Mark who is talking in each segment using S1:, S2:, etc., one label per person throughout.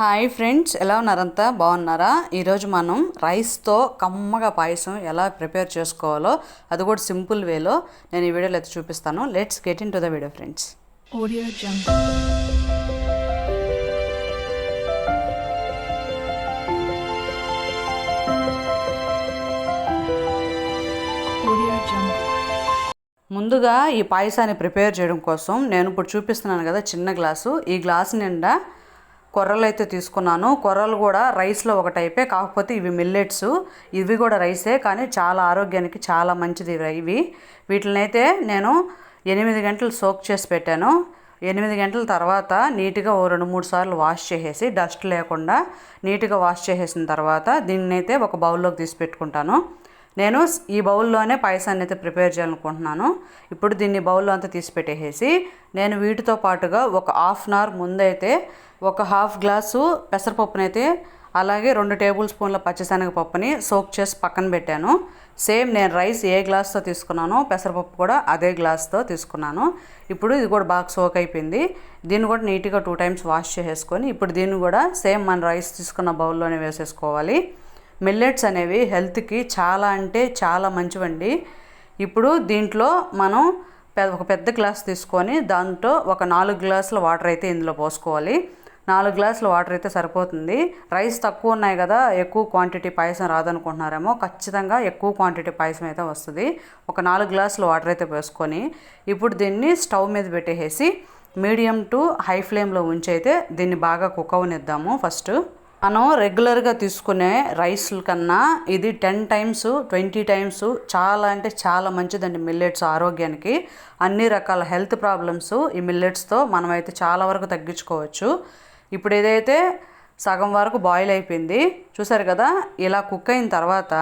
S1: Hi friends ఎలా ఉన్నారంతా? బాగున్నారా? ఈరోజు మనం రైస్తో కమ్మగా పాయసం ఎలా ప్రిపేర్ చేసుకోవాలో అది కూడా సింపుల్ వేలో నేను ఈ వీడియోలో అయితే చూపిస్తాను. Let's get into the video friends. ముందుగా ఈ పాయసాన్ని ప్రిపేర్ చేయడం కోసం నేను ఇప్పుడు చూపిస్తున్నాను కదా చిన్న గ్లాసు. ఈ గ్లాస్ నిండా కొర్రలు అయితే తీసుకున్నాను. కొర్రలు కూడా రైస్లో ఒక టైపే కాకపోతే ఇవి మిల్లెట్స్. ఇవి కూడా రైసే కానీ చాలా ఆరోగ్యానికి చాలా మంచిది ఇవి- వీటినైతే వీటిని అయితే నేను ఎనిమిది గంటలు సోక్ చేసి పెట్టాను. ఎనిమిది గంటల తర్వాత నీట్గా ఓ రెండు మూడు సార్లు వాష్ చేసేసి డస్ట్ లేకుండా నీట్గా వాష్ చేసేసిన తర్వాత దీన్ని అయితే ఒక బౌల్లోకి తీసి పెట్టుకుంటాను. నేను ఈ బౌల్లోనే పాయసాన్ని అయితే ప్రిపేర్ చేయాలనుకుంటున్నాను. ఇప్పుడు దీన్ని బౌల్లో అంతా తీసి పెట్టేసి నేను వీటితో పాటుగా ఒక హాఫ్ అన్ అవర్ ముందైతే ఒక హాఫ్ గ్లాసు పెసరపప్పునైతే అలాగే రెండు టేబుల్ స్పూన్ల పచ్చిశనగపప్పుని సోక్ చేసి పక్కన పెట్టాను. సేమ్ నేను రైస్ ఏ గ్లాస్తో తీసుకున్నానో పెసరపప్పు కూడా అదే గ్లాస్తో తీసుకున్నాను. ఇప్పుడు ఇది కూడా బాగా సోక్ అయిపోయింది. దీన్ని కూడా నీట్గా టూ టైమ్స్ వాష్ చేసేసుకొని ఇప్పుడు దీన్ని కూడా సేమ్ మన రైస్ తీసుకున్న బౌల్లోనే వేసేసుకోవాలి. మిల్లెట్స్ అనేవి హెల్త్కి చాలా అంటే చాలా మంచివండి. ఇప్పుడు దీంట్లో మనం ఒక పెద్ద గ్లాస్ తీసుకొని దాంట్లో ఒక నాలుగు గ్లాసుల వాటర్ అయితే ఇందులో పోసుకోవాలి. నాలుగు గ్లాసుల వాటర్ అయితే సరిపోతుంది. రైస్ తక్కువ ఉన్నాయి కదా ఎక్కువ క్వాంటిటీ పాయసం రాదనుకుంటున్నారేమో ఖచ్చితంగా ఎక్కువ క్వాంటిటీ పాయసం అయితే వస్తుంది. ఒక నాలుగు గ్లాసుల వాటర్ అయితే పోసుకొని ఇప్పుడు దీన్ని స్టవ్ మీద పెట్టేసి మీడియం టు హై ఫ్లేమ్లో ఉంచి అయితే దీన్ని బాగా కుక్ అవనిద్దాము ఫస్ట్. మనం రెగ్యులర్గా తీసుకునే రైస్ల కన్నా ఇది టెన్ టైమ్స్ ట్వంటీ టైమ్స్ చాలా అంటే చాలా మంచిదండి మిల్లెట్స్ ఆరోగ్యానికి. అన్ని రకాల హెల్త్ ప్రాబ్లమ్స్ ఈ మిల్లెట్స్తో మనమైతే చాలా వరకు తగ్గించుకోవచ్చు. ఇప్పుడు ఏదైతే సగం వరకు బాయిల్ అయిపోయింది చూసారు కదా? ఇలా కుక్ అయిన తర్వాత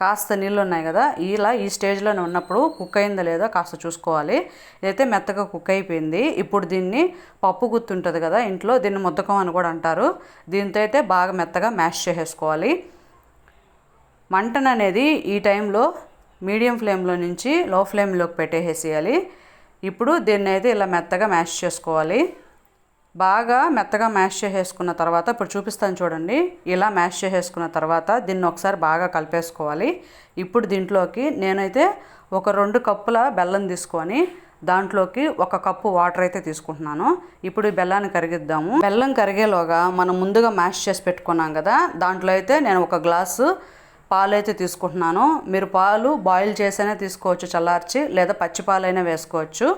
S1: కాస్త నీళ్ళు ఉన్నాయి కదా ఇలా ఈ స్టేజ్లోనే ఉన్నప్పుడు కుక్ అయిందా లేదా కాస్త చూసుకోవాలి. ఇదైతే మెత్తగా కుక్ అయిపోయింది. ఇప్పుడు దీన్ని పప్పు గుత్తి ఉంటుంది కదా ఇంట్లో దీన్ని ముద్దకం అని కూడా అంటారు. దీంతో అయితే బాగా మెత్తగా మ్యాష్ చేసేసుకోవాలి. మంటను అనేది ఈ టైంలో మీడియం ఫ్లేమ్లో నుంచి లో ఫ్లేమ్లోకి పెట్టేసేయాలి ఇప్పుడు దీన్ని అయితే ఇలా మెత్తగా మ్యాష్ చేసుకోవాలి. బాగా మెత్తగా మ్యాష్ చేసేసుకున్న తర్వాత ఇప్పుడు చూపిస్తాను చూడండి. ఇలా మ్యాష్ చేసేసుకున్న తర్వాత దీన్ని ఒకసారి బాగా కలిపేసుకోవాలి. ఇప్పుడు దీంట్లోకి నేనైతే ఒక రెండు కప్పుల బెల్లం తీసుకొని దాంట్లోకి ఒక కప్పు వాటర్ అయితే తీసుకుంటున్నాను. ఇప్పుడు ఈ బెల్లాన్ని కరిగిద్దాము. బెల్లం కరిగేలోగా మనం ముందుగా మ్యాష్ చేసి పెట్టుకున్నాం కదా దాంట్లో అయితే నేను ఒక గ్లాసు పాలు అయితే తీసుకుంటున్నాను. మీరు పాలు బాయిల్ చేసైనా తీసుకోవచ్చు చల్లార్చి లేదా పచ్చి పాలైనా వేసుకోవచ్చు.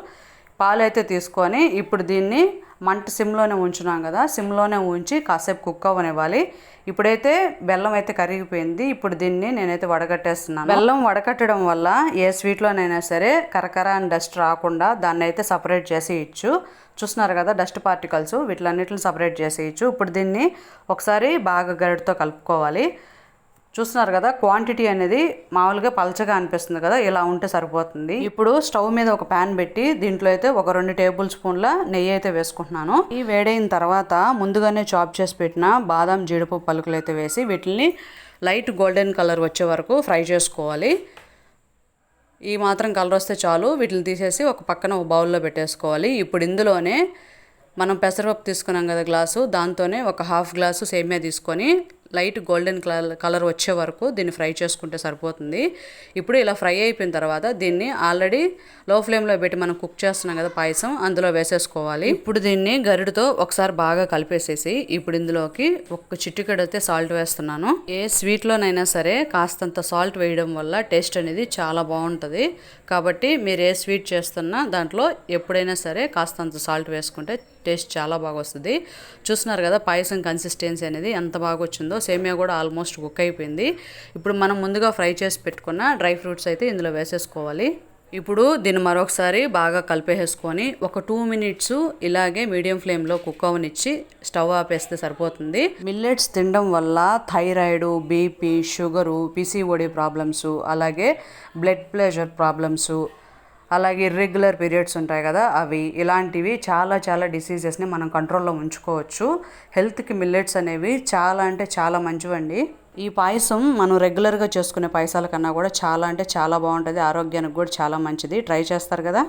S1: పాలు అయితే తీసుకొని ఇప్పుడు దీన్ని మంట సిమ్లోనే ఉంచున్నాం కదా సిమ్లోనే ఉంచి కాసేపు కుక్ అవ్వనివ్వాలి. ఇప్పుడైతే బెల్లం అయితే కరిగిపోయింది. ఇప్పుడు దీన్ని నేనైతే వడగట్టేస్తున్నాను. బెల్లం వడకట్టడం వల్ల ఏ స్వీట్లోనైనా సరే కరకర అని డస్ట్ రాకుండా దాన్ని అయితే సపరేట్ చేసి ఇచ్చు. చూస్తున్నారు కదా డస్ట్ పార్టికల్స్ వీటిలన్నిటిని సపరేట్ చేసి ఇచ్చు. ఇప్పుడు దీన్ని ఒకసారి బాగా గరిటతో కలుపుకోవాలి. చూస్తున్నారు కదా క్వాంటిటీ అనేది మామూలుగా పలచగా అనిపిస్తుంది కదా ఇలా ఉంటే సరిపోతుంది. ఇప్పుడు స్టవ్ మీద ఒక ప్యాన్ పెట్టి దీంట్లో అయితే ఒక రెండు టేబుల్ స్పూన్ల నెయ్యి అయితే వేసుకుంటున్నాను. ఈ వేడైన తర్వాత ముందుగానే చాప్ చేసి పెట్టిన బాదం జీడిపప్పు పలుకులు అయితే వేసి వీటిని లైట్ గోల్డెన్ కలర్ వచ్చే వరకు ఫ్రై చేసుకోవాలి. ఈ మాత్రం కలర్ వస్తే చాలు. వీటిని తీసేసి ఒక పక్కన ఒక బౌల్లో పెట్టేసుకోవాలి. ఇప్పుడు ఇందులోనే మనం పెసరపప్పు తీసుకున్నాం కదా గ్లాసు దాంతోనే ఒక హాఫ్ గ్లాసు సేమియా తీసుకొని లైట్ గోల్డెన్ కలర్ కలర్ వచ్చే వరకు దీన్ని ఫ్రై చేసుకుంటే సరిపోతుంది. ఇప్పుడు ఇలా ఫ్రై అయిపోయిన తర్వాత దీన్ని ఆల్రెడీ లో ఫ్లేమ్లో పెట్టి మనం కుక్ చేస్తున్నాం కదా పాయసం అందులో వేసేసుకోవాలి. ఇప్పుడు దీన్ని గరిటతో ఒకసారి బాగా కలిపేసేసి ఇప్పుడు ఇందులోకి ఒక చిటికెడు అయితే సాల్ట్ వేస్తున్నాను. ఏ స్వీట్లోనైనా సరే కాస్తంత సాల్ట్ వేయడం వల్ల టేస్ట్ అనేది చాలా బాగుంటుంది. కాబట్టి మీరు ఏ స్వీట్ చేస్తున్నా దాంట్లో ఎప్పుడైనా సరే కాస్తంత సాల్ట్ వేసుకుంటే టేస్ట్ చాలా బాగా వస్తుంది. చూస్తున్నారు కదా పాయసం కన్సిస్టెన్సీ అనేది ఎంత బాగా వచ్చిందో. సేమియా కూడా ఆల్మోస్ట్ కుక్ అయిపోయింది. ఇప్పుడు మనం ముందుగా ఫ్రై చేసి పెట్టుకున్న డ్రై ఫ్రూట్స్ అయితే ఇందులో వేసేసుకోవాలి. ఇప్పుడు దీన్ని మరొకసారి బాగా కలిపేసుకొని ఒక టూ మినిట్స్ ఇలాగే మీడియం ఫ్లేమ్లో కుక్ అవనిచ్చి స్టవ్ ఆపేస్తే సరిపోతుంది. మిల్లెట్స్ తినడం వల్ల thyroid BP sugar PCOD problems అలాగే బ్లడ్ ప్రెషర్ ప్రాబ్లమ్స్ అలాగే ఇర్రెగ్యులర్ పీరియడ్స్ ఉంటాయి కదా అవి ఇలాంటివి చాలా చాలా డిసీజెస్ని మనం కంట్రోల్లో ఉంచుకోవచ్చు. హెల్త్కి మిల్లెట్స్ అనేవి చాలా అంటే చాలా మంచివండి. ఈ పాయసం మనం రెగ్యులర్గా చేసుకునే పాయసాల కన్నా కూడా చాలా అంటే చాలా బాగుంటుంది ఆరోగ్యానికి కూడా చాలా మంచిది. ట్రై చేస్తారు కదా?